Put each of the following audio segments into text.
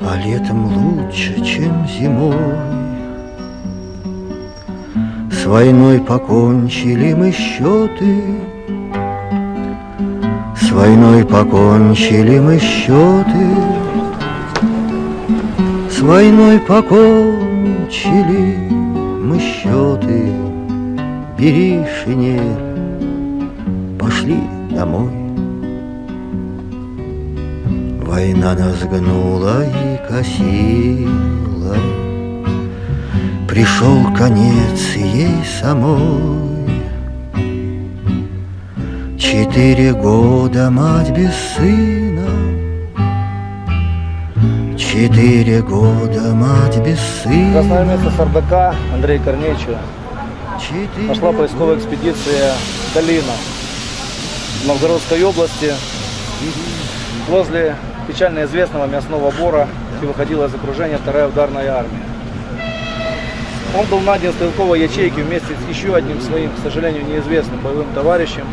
А летом лучше, чем зимой. С войной покончили мы счеты, С войной покончили мы счеты, С войной покончили мы счеты. Бери шинель, пошли домой. Война нас гнула и косила, Пришел конец ей самой. Четыре года мать без сына, Четыре года мать без сына. Красноармейца Сардака Андрея Корнеевича Четыре пошла поисковая экспедиция «Долина» в Новгородской области. Возле печально известного мясного бора, где выходила из окружения вторая ударная армия. Он был найден в стрелковой ячейке вместе с еще одним своим, к сожалению, неизвестным боевым товарищем.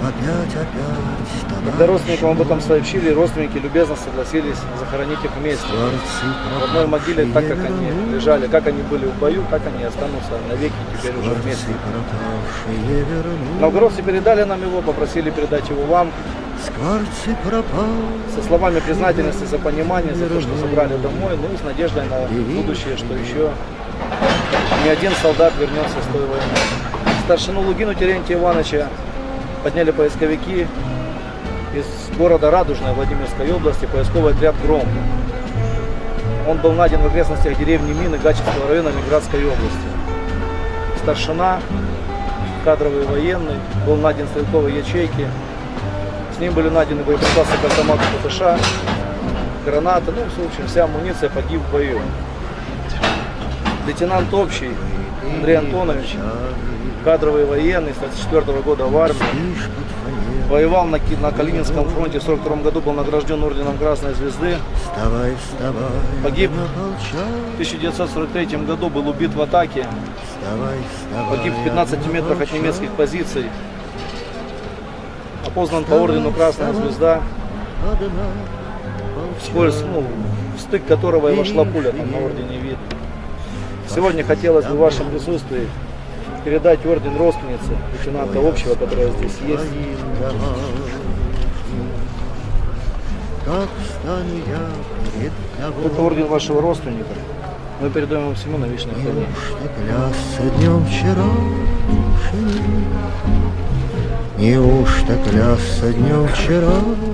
Опять, опять, Когда родственникам об этом сообщили, родственники любезно согласились захоронить их вместе. В одной могиле, так как они лежали, как они были в бою, так они и останутся навеки теперь уже вместе. Новгородцы передали нам его, попросили передать его вам со словами признательности за понимание, за то, что собрали домой, ну и с надеждой на будущее, что еще ни один солдат вернется с той войны. Старшину Лугину Терентия Ивановича подняли поисковики из города Радужной Владимирской области, поисковый отряд «Гром». Он был найден в окрестностях деревни Мины Гачевского района Миградской области. Старшина, кадровый военный, был найден в стрелковой ячейке. С ним были найдены боеприпасы к автомату ПТШ, гранаты, ну, в общем, вся амуниция погиб в бою. Лейтенант общий Андрей Антонович, кадровый военный, с 24 года в армии, воевал на, на Калининском фронте, в 42 году был награжден орденом Красной Звезды, Вставай, вставай, Погиб. в 1943 году был убит в атаке, Вставай, вставай, погиб в 15 на метрах от немецких позиций, опознан по ордену Красная Звезда, вскользь, ну, в стык которого и вошла пуля, там на ордене видно. Сегодня хотелось бы в вашем присутствии передать орден родственнице лейтенанта общего, которая здесь есть. Это орден вашего родственника. Мы передаем его всему на вечное хранение. Неужто клясться днем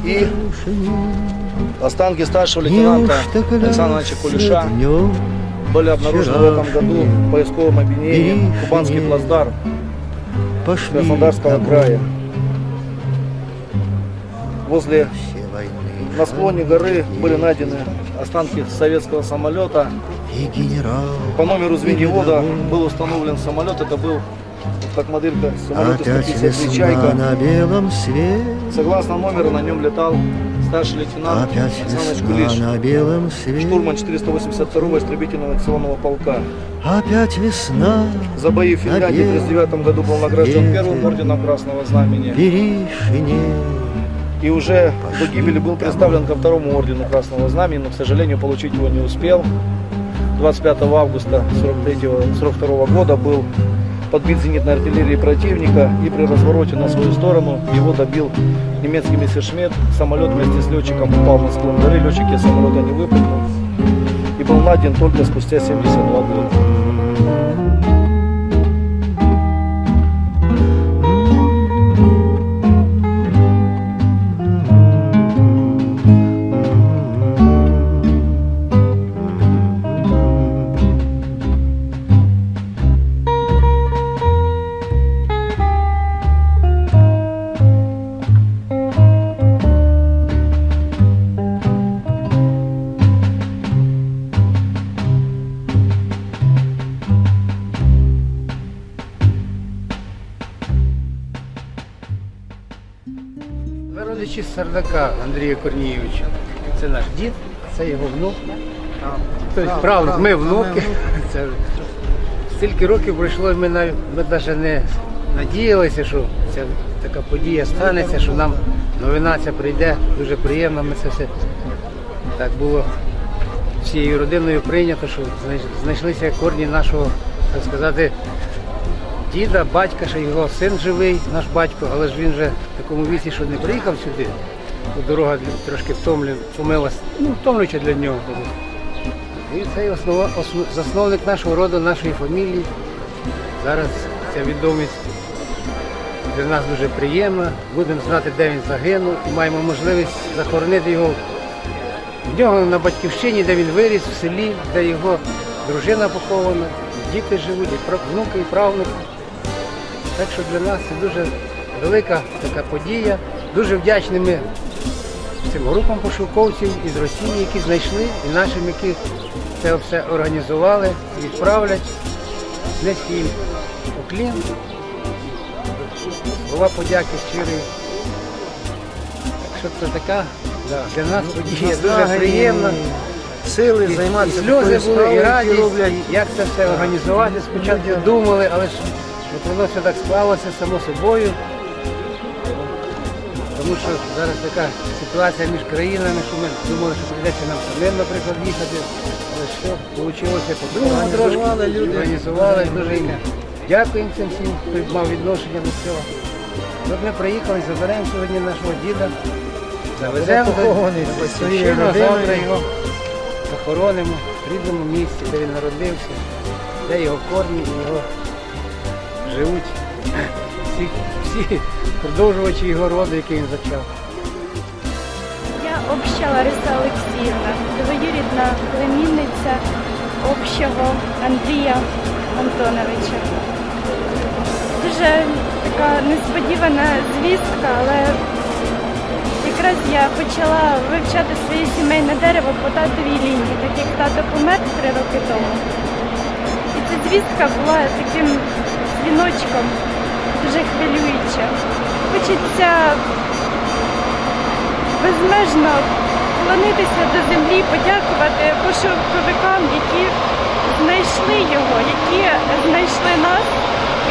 И вчерашним? останки старшего лейтенанта Александра Ивановича днем были обнаружены в этом году поисковым обвинением Кубанский плацдарм Краснодарского края. Возле на склоне горы были найдены останки советского самолета. и По номеру звеньевода был установлен самолет. Это был моделька самолета опять 153 весна «Чайка». на белом свете Согласно номеру на нем летал старший лейтенант опять Александр весна Кулиш, на белом свете штурман 482-го истребительного авиационного полка. опять весна За бои в Финляндии в 1939 году был награжден первым орденом Красного Знамени. бери шинель И уже до гибели был представлен ко второму ордену Красного Знамени, но, к сожалению, получить его не успел. 25 августа 1942 года был подбит зенитной артиллерией противника и при развороте на свою сторону его добил немецкий мессершмитт. Самолет вместе с летчиком упал на склон горы, летчики из самолета не выпрыгнул и был найден только спустя 72 года. Родичі Сардака Андрія Корнієвича. Це наш дід, це його внук. Тобто правнук, ми внуки. Це стільки років пройшло, ми навіть ми навіть не надіялися, що це така подія станеться, що нам новина ця прийде. Дуже приємно. Ми це все так було всією родиною прийнято, що знайшлися корні нашого, так сказати, діда, батька, ще його син живий, наш батько, але ж він вже в такому віці, що не приїхав сюди. Дорога трошки втомлю, втомилась, ну, втомлююча для нього. І цей основа, основ, засновник нашого роду, нашої фамілії. Зараз ця відомість для нас дуже приємна. Будемо знати, де він загинув, і маємо можливість захоронити його в нього на батьківщині, де він виріс, в селі, де його дружина похована, діти живуть, і внуки, і правнуки. Так що для нас це дуже велика така подія. Дуже вдячні ми цим групам пошуковців із Росії, які знайшли, і нашим, які це все організували, відправлять. Низький їм уклін. Слова подяки щирої. Так що це така да, для нас подія дуже приємна. Сили І, займатися і сльози були, і радість, роблять як це все організувати. Спочатку думали, але ж воно все так склалося само собою. Тому що зараз така ситуація між країнами, що ми думали, що прийдеться нам самим, наприклад, їхати. Але що вийшло по-другому трошки. Організували люди. Організували дуже їм. Дякуємо цим всім, хто мав відношення до цього. От ми приїхали, заберемо сьогодні нашого діда. Завеземо до завтра його захоронимо в рідному місці, де він народився, де його корні і його живуть всі, всі продовжувачі його роду, який він зачав. Я обща Лариса Олексіївна, двоюрідна племінниця общого Андрія Антоновича. Дуже така несподівана звістка, але якраз я почала вивчати своє сімейне дерево по татовій лінії, так як тато помер три роки тому. І ця звістка була таким дзвіночком, дуже хвилююча. Хочеться безмежно вклонитися до землі, подякувати пошуковикам, які знайшли його, які знайшли нас.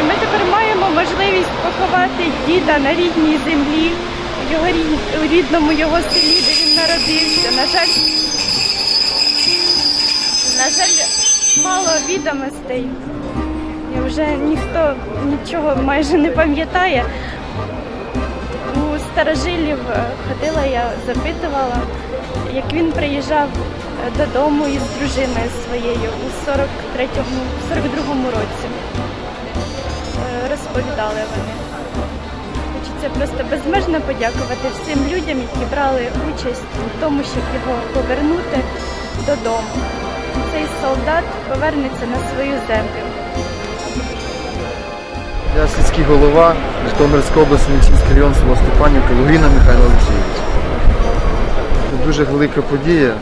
І ми тепер маємо можливість поховати діда на рідній землі, в його рідному його селі, де він народився. На жаль, на жаль, мало відомостей. І вже ніхто нічого майже не пам'ятає. У старожилів е, ходила я, запитувала, як він приїжджав е, додому із дружиною своєю у 43-му, 42-му році. Е, Розповідали вони. Хочеться просто безмежно подякувати всім людям, які брали участь у тому, щоб його повернути додому. Цей солдат повернеться на свою землю. Я сільський голова Житомирської області, Нічинський район, село Степанівка, Лугріна Михайло Олексійович. Це дуже велика подія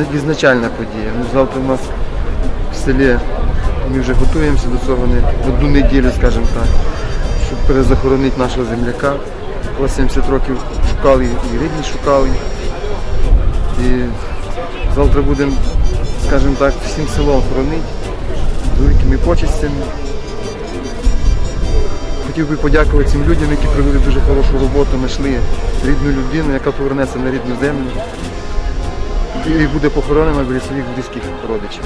і відзначальна подія. Ну, завтра у нас в селі ми вже готуємося до цього не одну неділю, скажімо так, щоб перезахоронити нашого земляка. 80 років шукали і рідні шукали. І завтра будемо, скажімо так, всім селом хоронити з великими почестями. Хотів би подякувати цим людям, які провели дуже хорошу роботу, знайшли рідну людину, яка повернеться на рідну землю і буде похоронена біля своїх близьких родичів.